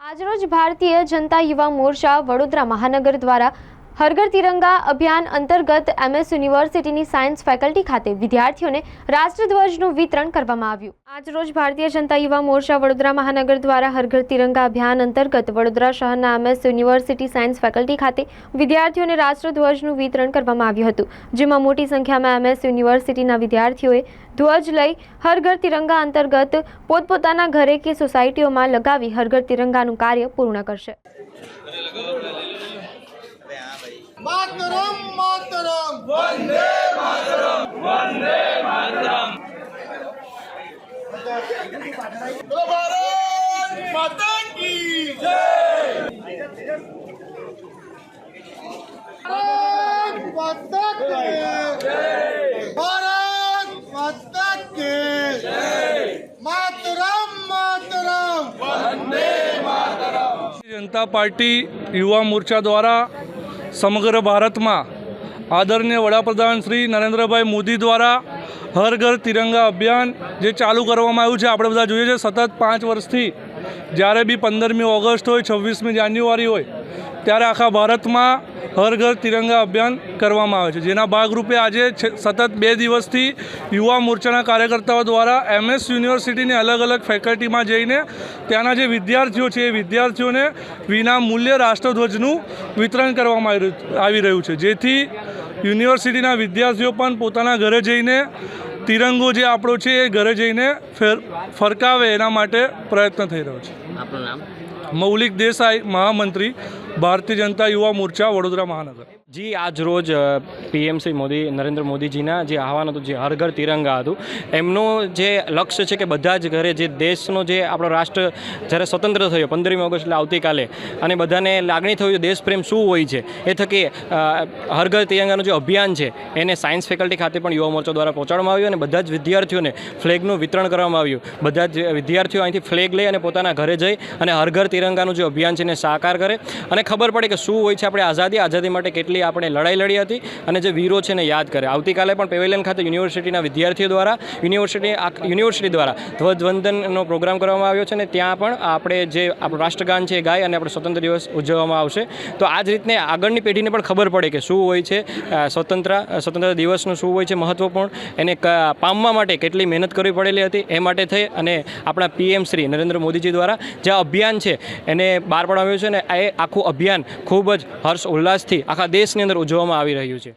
આજરોજ ભારતીય જનતા યુવા મોરચા વડોદરા મહાનગર દ્વારા હરઘર તિરંગા અભિયાન અંતર્ગત એમએસ યુનિવર્સિટીની સાયન્સ ફેકલ્ટી ખાતે વિદ્યાર્થીઓને રાષ્ટ્રધ્વજનું વિતરણ કરવામાં આવ્યું. આજરોજ ભારતીય જનતા યુવા મોરચા વડોદરા મહાનગર દ્વારા હરઘર તિરંગા અભિયાન અંતર્ગત વડોદરા શહેરના એમએસ યુનિવર્સિટી સાયન્સ ફેકલ્ટી ખાતે વિદ્યાર્થીઓને રાષ્ટ્રધ્વજનું વિતરણ કરવામાં આવ્યું હતું, જેમાં મોટી સંખ્યામાં એમએસ યુનિવર્સિટીના વિદ્યાર્થીઓએ ધ્વજ લઈ હરઘર તિરંગા અંતર્ગત પોતપોતાના ઘરે કે સોસાયટીઓમાં લગાવી હરઘર તિરંગાનું કાર્ય પૂર્ણ કરશે. માતરમ માતરમ. વંદે માતરમ ભારત માતા કી જય. ભારત માતા કી જય. ભારત માતા કી જય. માતરમ માતરમ. જનતા પાર્ટી યુવા મોરચા દ્વારા સમગ્ર ભારતમાં આદરણીય વડાપ્રધાન શ્રી નરેન્દ્રભાઈ મોદી દ્વારા હર ઘર તિરંગા અભિયાન જે ચાલુ કરવામાં આવ્યું છે, આપણે બધા જોઈએ છે, સતત પાંચ વર્ષથી જ્યારે બી પંદરમી ઓગસ્ટ હોય, છવ્વીસમી જાન્યુઆરી હોય ત્યારે આખા ભારતમાં હર ઘર તિરંગા અભિયાન કરવામાં આવે છે. જેના ભાગરૂપે આજે સતત બે દિવસથી યુવા મોરચાના કાર્યકર્તાઓ દ્વારા એમએસ યુનિવર્સિટીની અલગ અલગ ફેકલ્ટીમાં જઈને ત્યાંના જે વિદ્યાર્થીઓ છે એ વિદ્યાર્થીઓને વિના મૂલ્યે રાષ્ટ્રધ્વજનું વિતરણ કરવામાં આવી રહ્યું- આવી રહ્યું છે. જેથી યુનિવર્સિટીના વિદ્યાર્થીઓ પણ પોતાના ઘરે જઈને તિરંગો જે આપણો છે એ ઘરે જઈને ફેર ફરકાવે એના માટે પ્રયત્ન થઈ રહ્યો છે. આપણું નામ? મૌલિક દેસાઈ મહામંત્રી ભારતીય જનતા યુવા મોરચા વડોદરા મહાનગર. જી, આજ રોજ પીએમસી મોદી, નરેન્દ્ર મોદીજીના જે આહવાન હતું, જે હર ઘર તિરંગા હતું, એમનું જે લક્ષ્ય છે કે બધા જ ઘરે જે દેશનો જે આપણો રાષ્ટ્ર જ્યારે સ્વતંત્ર થયો, પંદરમી ઓગસ્ટ એટલે આવતીકાલે, અને બધાને લાગણી થયું દેશપ્રેમ શું હોય છે, એ થકી હર ઘર તિરંગાનું જે અભિયાન છે, એને સાયન્સ ફેકલ્ટી ખાતે પણ યુવા મોરચા દ્વારા પહોંચાડવામાં આવ્યું અને બધા જ વિદ્યાર્થીઓને ફ્લેગનું વિતરણ કરવામાં આવ્યું. બધા જ વિદ્યાર્થીઓ અહીંથી ફ્લેગ લઈ અને પોતાના ઘરે જઈ અને હર ઘર તિરંગાનું જે અભિયાન છે, એને સાકાર કરે અને ખબર પડે કે શું હોય છે આપણે આઝાદી આઝાદી માટે કેટલી આપણે લડાઈ લડી હતી અને જે વીરો છે એને યાદ કરે. આવતીકાલે પણ પેવેલિયન ખાતે યુનિવર્સિટીના વિદ્યાર્થીઓ દ્વારા, યુનિવર્સિટી યુનિવર્સિટી દ્વારા ધ્વજવંદનનો પ્રોગ્રામ કરવામાં આવ્યો છે અને ત્યાં પણ આપણે જે આપણું રાષ્ટ્રગાન છે એ ગાય અને આપણે સ્વતંત્ર દિવસ ઉજવવામાં આવશે. તો આ જ રીતને આગળની પેઢીને પણ ખબર પડે કે શું હોય છે સ્વતંત્ર સ્વતંત્ર દિવસનું શું હોય છે મહત્વપૂર્ણ, એને પામવા માટે કેટલી મહેનત કરવી પડેલી હતી, એ માટે થઈ અને આપણા પીએમ શ્રી નરેન્દ્ર મોદીજી દ્વારા જે અભિયાન છે એને બહાર પાડવામાં આવ્યું છે અને એ આખું અભિયાન ખૂબ જ હર્ષ ઉલ્લાસથી આખા દેશની અંદર ઉજવવામાં આવી રહ્યું છે.